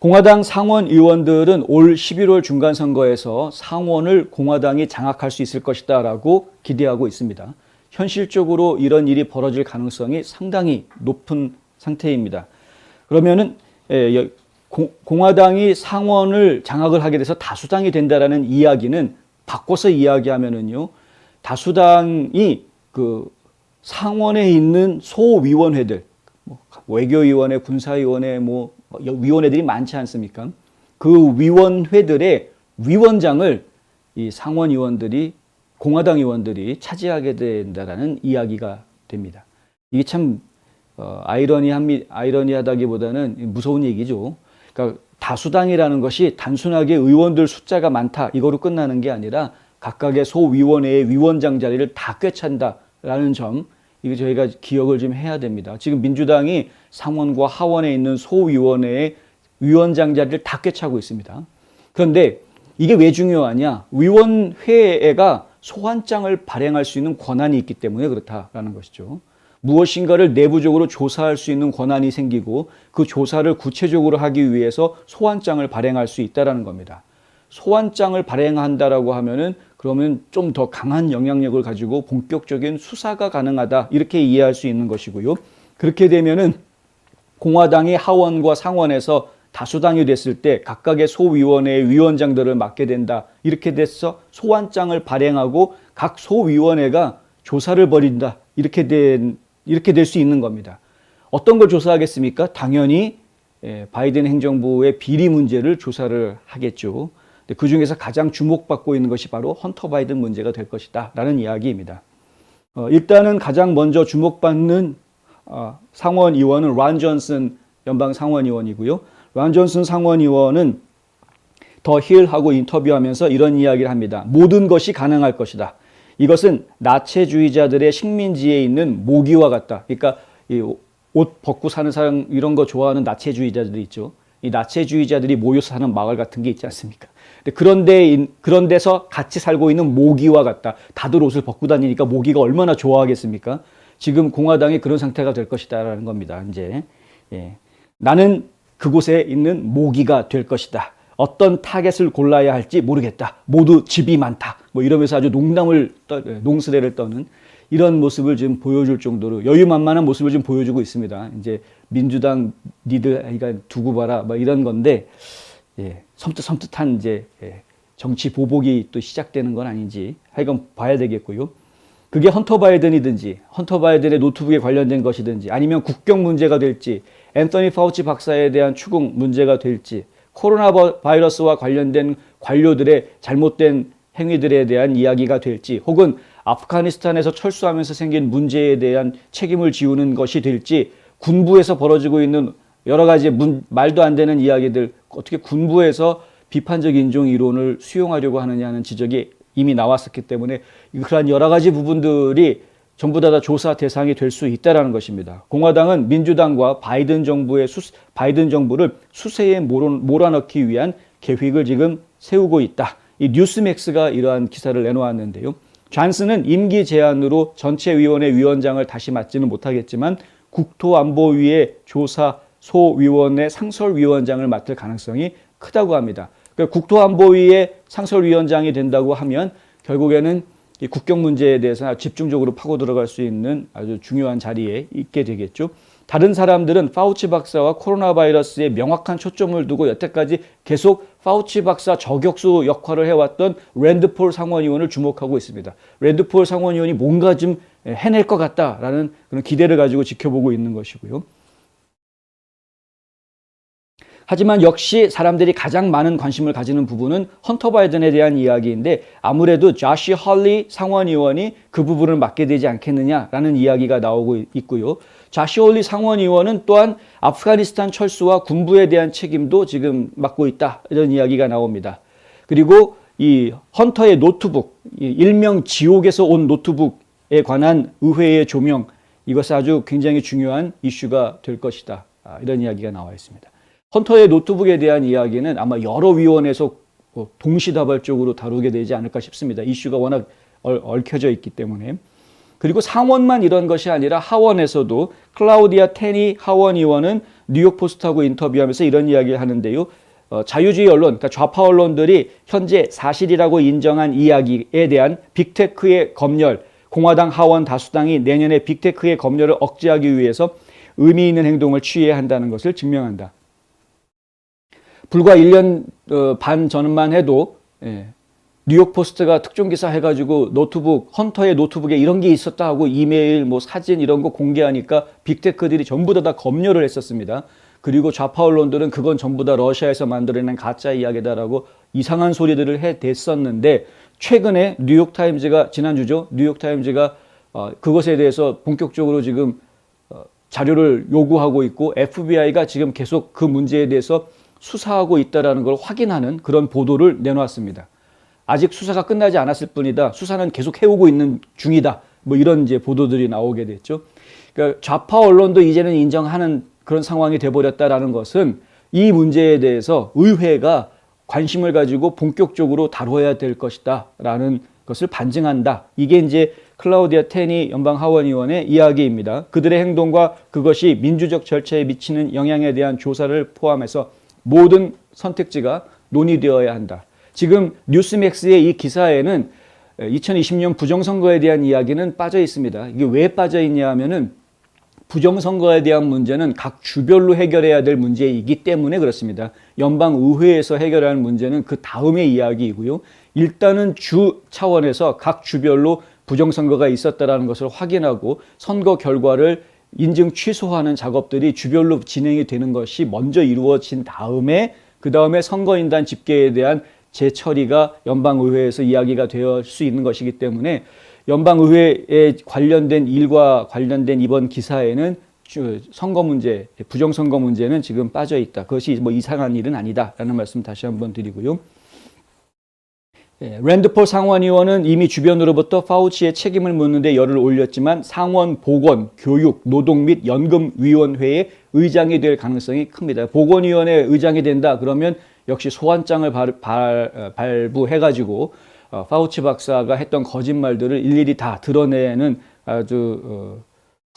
공화당 상원 의원들은 올 11월 중간 선거에서 상원을 공화당이 장악할 수 있을 것이다라고 기대하고 있습니다. 현실적으로 이런 일이 벌어질 가능성이 상당히 높은 상태입니다. 그러면은 예, 공화당이 상원을 장악을 하게 돼서 다수당이 된다라는 이야기는 바꿔서 이야기하면은요. 다수당이 그 상원에 있는 소위원회들 뭐 외교위원회, 군사위원회, 뭐 위원회들이 많지 않습니까? 그 위원회들의 위원장을 이 상원 의원들이 공화당 의원들이 차지하게 된다라는 이야기가 됩니다. 이게 참 어, 아이러니함이 아이러니하다기보다는 무서운 얘기죠. 그러니까 다수당이라는 것이 단순하게 의원들 숫자가 많다 이거로 끝나는 게 아니라 각각의 소위원회의 위원장 자리를 다 꿰찬다라는 점 이거 저희가 기억을 좀 해야 됩니다. 지금 민주당이 상원과 하원에 있는 소위원회의 위원장 자리를 다 꿰차고 있습니다. 그런데 이게 왜 중요하냐? 위원회가 소환장을 발행할 수 있는 권한이 있기 때문에 그렇다라는 것이죠. 무엇인가를 내부적으로 조사할 수 있는 권한이 생기고 그 조사를 구체적으로 하기 위해서 소환장을 발행할 수 있다라는 겁니다. 소환장을 발행한다라고 하면은 그러면 좀 더 강한 영향력을 가지고 본격적인 수사가 가능하다 이렇게 이해할 수 있는 것이고요. 그렇게 되면은 공화당이 하원과 상원에서 다수당이 됐을 때 각각의 소위원회의 위원장들을 맡게 된다. 이렇게 돼서 소환장을 발행하고 각 소위원회가 조사를 벌인다. 이렇게 된 이렇게 될 수 있는 겁니다. 어떤 걸 조사하겠습니까? 당연히 예, 바이든 행정부의 비리 문제를 조사를 하겠죠. 그 중에서 가장 주목받고 있는 것이 바로 헌터 바이든 문제가 될 것이다. 라는 이야기입니다. 어, 일단은 가장 먼저 주목받는 어, 상원 의원은 란 존슨 연방 상원 의원이고요. 란 존슨 상원 의원은 더 힐하고 인터뷰하면서 이런 이야기를 합니다. 모든 것이 가능할 것이다. 이것은 나체주의자들의 식민지에 있는 모기와 같다. 그러니까 이옷 벗고 사는 사람 이런 거 좋아하는 나체주의자들이 있죠. 이 나체주의자들이 모여서 사는 마을 같은 게 있지 않습니까? 그런데 그런 데서 같이 살고 있는 모기와 같다. 다들 옷을 벗고 다니니까 모기가 얼마나 좋아하겠습니까? 지금 공화당이 그런 상태가 될 것이다라는 겁니다. 이제 예. 나는 그곳에 있는 모기가 될 것이다. 어떤 타겟을 골라야 할지 모르겠다. 모두 집이 많다. 뭐 이러면서 아주 농담을 떠, 농스레를 떠는 이런 모습을 지금 보여줄 정도로 여유만만한 모습을 좀 보여주고 있습니다. 이제 민주당 니들 아이가 두고 봐라 뭐 이런 건데 예, 섬뜩 섬뜩한 이제 예, 정치 보복이 또 시작되는 건 아닌지 하여간 봐야 되겠고요. 그게 헌터 바이든이든지 헌터 바이든의 노트북에 관련된 것이든지 아니면 국경 문제가 될지 앤서니 파우치 박사에 대한 추궁 문제가 될지 코로나 바이러스와 관련된 관료들의 잘못된 행위들에 대한 이야기가 될지 혹은 아프가니스탄에서 철수하면서 생긴 문제에 대한 책임을 지우는 것이 될지 군부에서 벌어지고 있는 여러 가지 문, 말도 안 되는 이야기들 어떻게 군부에서 비판적 인종 이론을 수용하려고 하느냐는 지적이 이미 나왔었기 때문에 그러한 여러 가지 부분들이 전부 다, 다 조사 대상이 될 수 있다라는 것입니다. 공화당은 민주당과 바이든 정부의 수, 바이든 정부를 수세에 몰아, 몰아넣기 위한 계획을 지금 세우고 있다. 이 뉴스맥스가 이러한 기사를 내놓았는데요. 존슨은 임기 제한으로 전체 위원회 위원장을 다시 맡지는 못하겠지만 국토안보위의 조사 소위원회 상설위원장을 맡을 가능성이 크다고 합니다. 그러니까 국토안보위의 상설위원장이 된다고 하면 결국에는 이 국경 문제에 대해서 집중적으로 파고 들어갈 수 있는 아주 중요한 자리에 있게 되겠죠. 다른 사람들은 파우치 박사와 코로나 바이러스에 명확한 초점을 두고 여태까지 계속 파우치 박사 저격수 역할을 해왔던 랜드폴 상원의원을 주목하고 있습니다. 랜드폴 상원의원이 뭔가 좀 해낼 것 같다라는 그런 기대를 가지고 지켜보고 있는 것이고요. 하지만 역시 사람들이 가장 많은 관심을 가지는 부분은 헌터 바이든에 대한 이야기인데 아무래도 자시 헐리 상원의원이 그 부분을 맡게 되지 않겠느냐라는 이야기가 나오고 있고요. 자시 헐리 상원의원은 또한 아프가니스탄 철수와 군부에 대한 책임도 지금 맡고 있다 이런 이야기가 나옵니다. 그리고 이 헌터의 노트북, 일명 지옥에서 온 노트북에 관한 의회의 조명 이것이 아주 굉장히 중요한 이슈가 될 것이다 이런 이야기가 나와 있습니다. 헌터의 노트북에 대한 이야기는 아마 여러 위원회에서 뭐 동시다발적으로 다루게 되지 않을까 싶습니다. 이슈가 워낙 얽혀져 있기 때문에. 그리고 상원만 이런 것이 아니라 하원에서도 클라우디아 테니 하원 의원은 뉴욕 포스트하고 인터뷰하면서 이런 이야기를 하는데요. 어, 자유주의 언론, 그러니까 좌파 언론들이 현재 사실이라고 인정한 이야기에 대한 빅테크의 검열, 공화당 하원 다수당이 내년에 빅테크의 검열을 억제하기 위해서 의미 있는 행동을 취해야 한다는 것을 증명한다. 불과 1년 어, 반 전만 해도 예, 뉴욕 포스트가 특종 기사 해가지고 노트북 헌터의 노트북에 이런 게 있었다 하고 이메일 뭐 사진 이런 거 공개하니까 빅테크들이 전부 다, 다 검열을 했었습니다. 그리고 좌파 언론들은 그건 전부 다 러시아에서 만들어낸 가짜 이야기다라고 이상한 소리들을 해댔었는데 최근에 뉴욕 타임즈가 지난주죠 뉴욕 타임즈가 어, 그것에 대해서 본격적으로 지금 어, 자료를 요구하고 있고 FBI가 지금 계속 그 문제에 대해서 수사하고 있다라는 걸 확인하는 그런 보도를 내놓았습니다. 아직 수사가 끝나지 않았을 뿐이다. 수사는 계속 해오고 있는 중이다. 뭐 이런 이제 보도들이 나오게 됐죠. 그러니까 좌파 언론도 이제는 인정하는 그런 상황이 돼버렸다라는 것은 이 문제에 대해서 의회가 관심을 가지고 본격적으로 다뤄야 될 것이다라는 것을 반증한다. 이게 이제 클라우디아 테니 연방 하원 의원의 이야기입니다. 그들의 행동과 그것이 민주적 절차에 미치는 영향에 대한 조사를 포함해서 모든 선택지가 논의되어야 한다. 지금 뉴스맥스의 이 기사에는 2020년 부정선거에 대한 이야기는 빠져 있습니다. 이게 왜 빠져 있냐 하면은 부정선거에 대한 문제는 각 주별로 해결해야 될 문제이기 때문에 그렇습니다. 연방의회에서 해결할 문제는 그 다음의 이야기이고요. 일단은 주 차원에서 각 주별로 부정선거가 있었다라는 것을 확인하고 선거 결과를 인증 취소하는 작업들이 주별로 진행이 되는 것이 먼저 이루어진 다음에 그 다음에 선거인단 집계에 대한 재처리가 연방의회에서 이야기가 될 수 있는 것이기 때문에 연방의회에 관련된 일과 관련된 이번 기사에는 선거 문제, 부정선거 문제는 지금 빠져 있다. 그것이 뭐 이상한 일은 아니다라는 말씀 다시 한번 드리고요. 예, 랜드폴 상원 의원은 이미 주변으로부터 파우치의 책임을 묻는데 열을 올렸지만 상원 보건, 교육, 노동 및 연금위원회의 의장이 될 가능성이 큽니다. 보건위원회 의장이 된다 그러면 역시 소환장을 발, 발, 어, 발부해가지고 어, 파우치 박사가 했던 거짓말들을 일일이 다 드러내는 아주 어,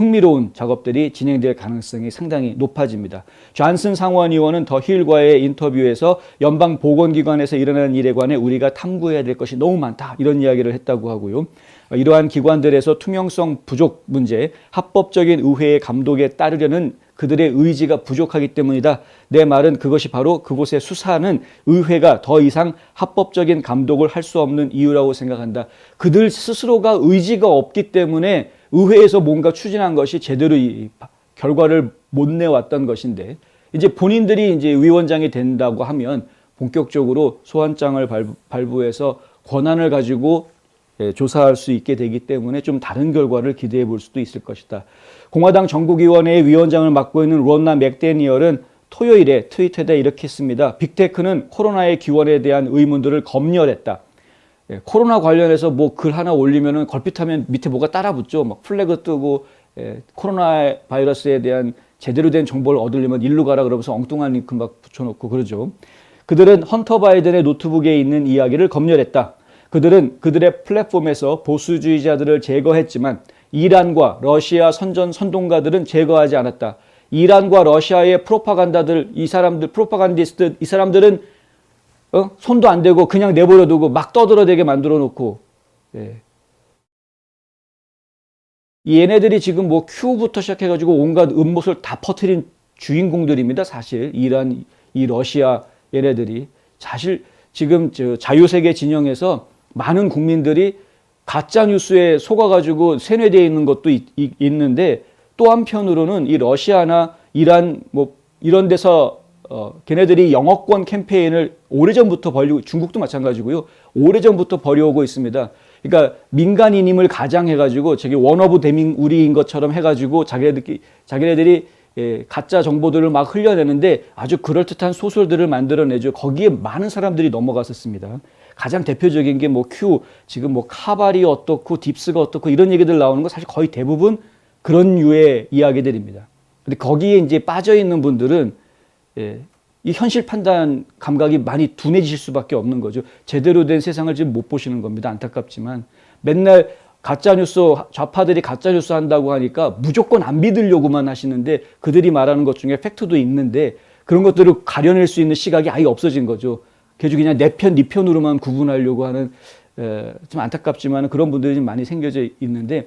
흥미로운 작업들이 진행될 가능성이 상당히 높아집니다. 존슨 상원 의원은 더 힐과의 인터뷰에서 연방 보건기관에서 일어나는 일에 관해 우리가 탐구해야 될 것이 너무 많다 이런 이야기를 했다고 하고요. 이러한 기관들에서 투명성 부족 문제, 합법적인 의회의 감독에 따르려는 그들의 의지가 부족하기 때문이다. 내 말은 그것이 바로 그곳의 수사는 의회가 더 이상 합법적인 감독을 할 수 없는 이유라고 생각한다. 그들 스스로가 의지가 없기 때문에 의회에서 뭔가 추진한 것이 제대로 이 결과를 못 내왔던 것인데 이제 본인들이 이제 위원장이 된다고 하면 본격적으로 소환장을 발부, 해서 권한을 가지고 예, 조사할 수 있게 되기 때문에 좀 다른 결과를 기대해 볼 수도 있을 것이다. 공화당 전국위원회의 위원장을 맡고 있는 론나 맥데니얼은 토요일에 트위터에 이렇게 했습니다. 빅테크는 코로나의 기원에 대한 의문들을 검열했다. 예, 코로나 관련해서 뭐 글 하나 올리면은 걸핏하면 밑에 뭐가 따라 붙죠. 막 플래그 뜨고 예, 코로나 바이러스에 대한 제대로 된 정보를 얻으려면 일로 가라 그러면서 엉뚱한 링크 막 붙여놓고 그러죠. 그들은 헌터 바이든의 노트북에 있는 이야기를 검열했다. 그들은 그들의 플랫폼에서 보수주의자들을 제거했지만 이란과 러시아 선전 선동가들은 제거하지 않았다. 이란과 러시아의 프로파간다들, 이 사람들, 프로파간디스트, 이 사람들은 어? 손도 안 대고 그냥 내버려두고 막 떠들어대게 만들어 놓고, 예. 얘네들이 지금 뭐 큐부터 시작해가지고 온갖 음모를 다 퍼뜨린 주인공들입니다. 사실 이란, 이 러시아 얘네들이 사실 지금 저 자유세계 진영에서 많은 국민들이 가짜 뉴스에 속아가지고 세뇌되어 있는 것도 있, 있는데 또 한편으로는 이 러시아나 이란 뭐 이런 데서 어, 걔네들이 영어권 캠페인을 오래전부터 벌리고 중국도 마찬가지고요. 오래전부터 벌여오고 있습니다. 그러니까 민간인임을 가장해가지고 저기 원어브 대민 우리인 것처럼 해가지고 자기네들끼리 자기네들이 예, 가짜 정보들을 막 흘려내는데 아주 그럴듯한 소설들을 만들어내죠. 거기에 많은 사람들이 넘어갔었습니다. 가장 대표적인 게 뭐 큐, 지금 뭐 카발이 어떻고 딥스가 어떻고 이런 얘기들 나오는 거 사실 거의 대부분 그런 유의 이야기들입니다. 근데 거기에 이제 빠져 있는 분들은 예, 이 현실 판단 감각이 많이 둔해지실 수밖에 없는 거죠. 제대로 된 세상을 지금 못 보시는 겁니다. 안타깝지만 맨날 가짜 뉴스 좌파들이 가짜 뉴스 한다고 하니까 무조건 안 믿으려고만 하시는데 그들이 말하는 것 중에 팩트도 있는데 그런 것들을 가려낼 수 있는 시각이 아예 없어진 거죠. 계속 그냥 내 편, 네 편으로만 구분하려고 하는 에, 좀 안타깝지만 그런 분들이 좀 많이 생겨져 있는데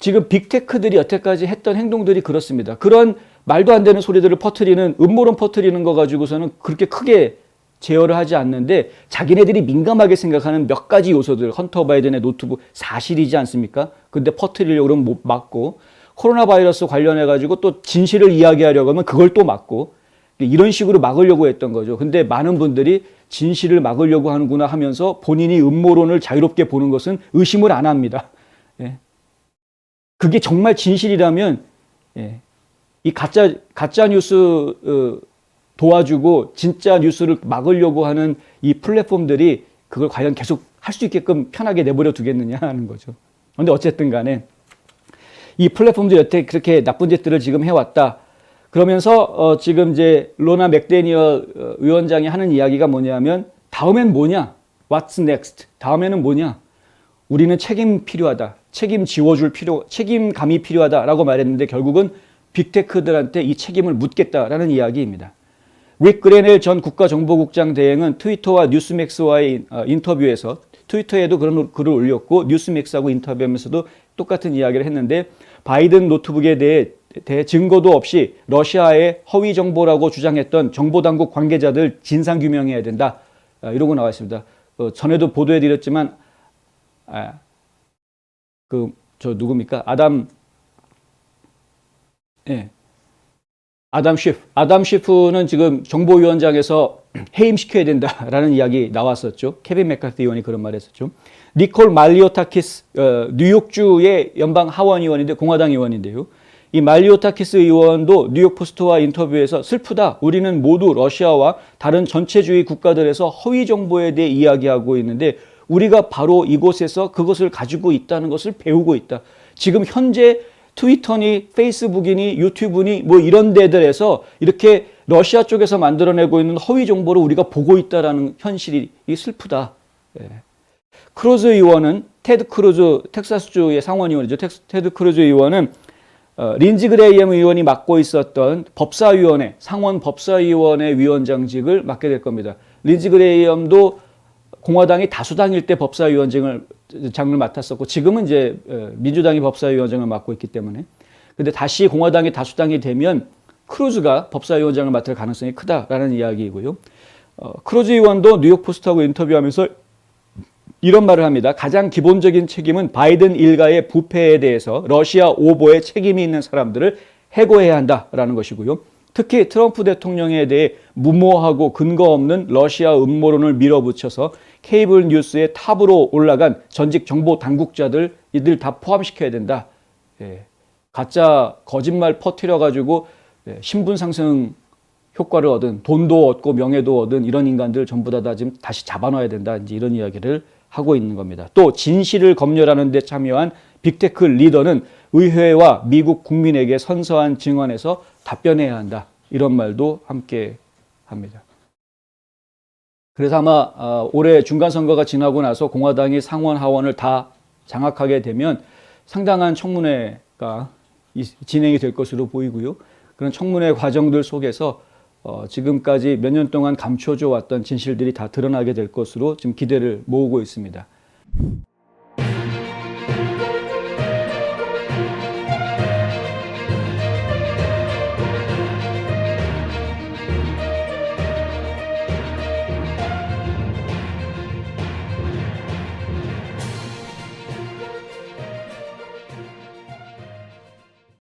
지금 빅테크들이 여태까지 했던 행동들이 그렇습니다. 그런 말도 안 되는 소리들을 퍼뜨리는 음모론 퍼뜨리는 거 가지고서는 그렇게 크게 제어를 하지 않는데 자기네들이 민감하게 생각하는 몇 가지 요소들 헌터 바이든의 노트북 사실이지 않습니까? 근데 퍼뜨리려고 그러면 못 막고 코로나 바이러스 관련해 가지고 또 진실을 이야기하려고 하면 그걸 또 막고 이런 식으로 막으려고 했던 거죠. 근데 많은 분들이 진실을 막으려고 하는구나 하면서 본인이 음모론을 자유롭게 보는 것은 의심을 안 합니다. 예. 그게 정말 진실이라면 예. 이 가짜 가짜 뉴스 어, 도와주고 진짜 뉴스를 막으려고 하는 이 플랫폼들이 그걸 과연 계속 할 수 있게끔 편하게 내버려 두겠느냐 하는 거죠. 근데 어쨌든 간에 이 플랫폼들이 여태 그렇게 나쁜 짓들을 지금 해왔다. 그러면서 어 지금 이제 로나 맥데니얼 어, 위원장이 하는 이야기가 뭐냐면 다음엔 뭐냐? What's next? 다음에는 뭐냐? 우리는 책임 필요하다. 책임 지워줄 필요, 책임감이 필요하다라고 말했는데 결국은 빅테크들한테 이 책임을 묻겠다라는 이야기입니다. 릭 그레넬 전 국가정보국장 대행은 트위터와 뉴스맥스와의 어, 인터뷰에서 트위터에도 그런 글을 올렸고 뉴스맥스하고 인터뷰하면서도 똑같은 이야기를 했는데 바이든 노트북에 대해, 대해 증거도 없이 러시아의 허위 정보라고 주장했던 정보당국 관계자들 진상 규명해야 된다. 아, 이러고 나와 있습니다. 어, 전에도 보도해 드렸지만 아, 그저 누굽니까? 아담 예. 아담 쉬프. 아담 쉬프는 지금 정보위원장에서 해임시켜야 된다라는 이야기 나왔었죠. 케빈 맥카티 의원이 그런 말 했었죠. 니콜 말리오타키스, 어, 뉴욕주의 연방 하원 의원인데, 공화당 의원인데요. 이 말리오타키스 의원도 뉴욕 포스트와 인터뷰에서 슬프다. 우리는 모두 러시아와 다른 전체주의 국가들에서 허위 정보에 대해 이야기하고 있는데, 우리가 바로 이곳에서 그것을 가지고 있다는 것을 배우고 있다. 지금 현재 트위터니 페이스북이니 유튜브니 뭐 이런 데들에서 이렇게 러시아 쪽에서 만들어내고 있는 허위 정보를 우리가 보고 있다라는 현실이 슬프다. 예. 크루즈 의원은 테드 크루즈 텍사스주의 상원 의원이죠. 테드 크루즈 의원은 어, 린지 그레이엄 의원이 맡고 있었던 법사위원회 상원 법사위원회 위원장직을 맡게 될 겁니다. 린지 그레이엄도 공화당이 다수당일 때 법사위원장을 장을 맡았었고 지금은 이제 어, 민주당이 법사위원장을 맡고 있기 때문에 근데 다시 공화당이 다수당이 되면 크루즈가 법사위원장을 맡을 가능성이 크다라는 이야기이고요. 어, 크루즈 의원도 뉴욕 포스트하고 인터뷰하면서 이런 말을 합니다. 가장 기본적인 책임은 바이든 일가의 부패에 대해서 러시아 오보에 책임이 있는 사람들을 해고해야 한다라는 것이고요. 특히 트럼프 대통령에 대해 무모하고 근거 없는 러시아 음모론을 밀어붙여서 케이블 뉴스의 탑으로 올라간 전직 정보 당국자들 이들 다 포함시켜야 된다. 예. 가짜 거짓말 퍼뜨려 가지고 예. 신분 상승 효과를 얻은 돈도 얻고 명예도 얻은 이런 인간들 전부 다, 다 지금 다시 잡아놔야 된다. 이제 이런 이야기를 하고 있는 겁니다. 또 진실을 검열하는 데 참여한 빅테크 리더는 의회와 미국 국민에게 선서한 증언에서 답변해야 한다. 이런 말도 함께 합니다. 그래서 아마 어, 올해 중간 선거가 지나고 나서 공화당이 상원 하원을 다 장악하게 되면 상당한 청문회가 진행이 될 것으로 보이고요. 그런 청문회 과정들 속에서 어, 지금까지 몇 년 동안 감춰져 왔던 진실들이 다 드러나게 될 것으로 지금 기대를 모으고 있습니다.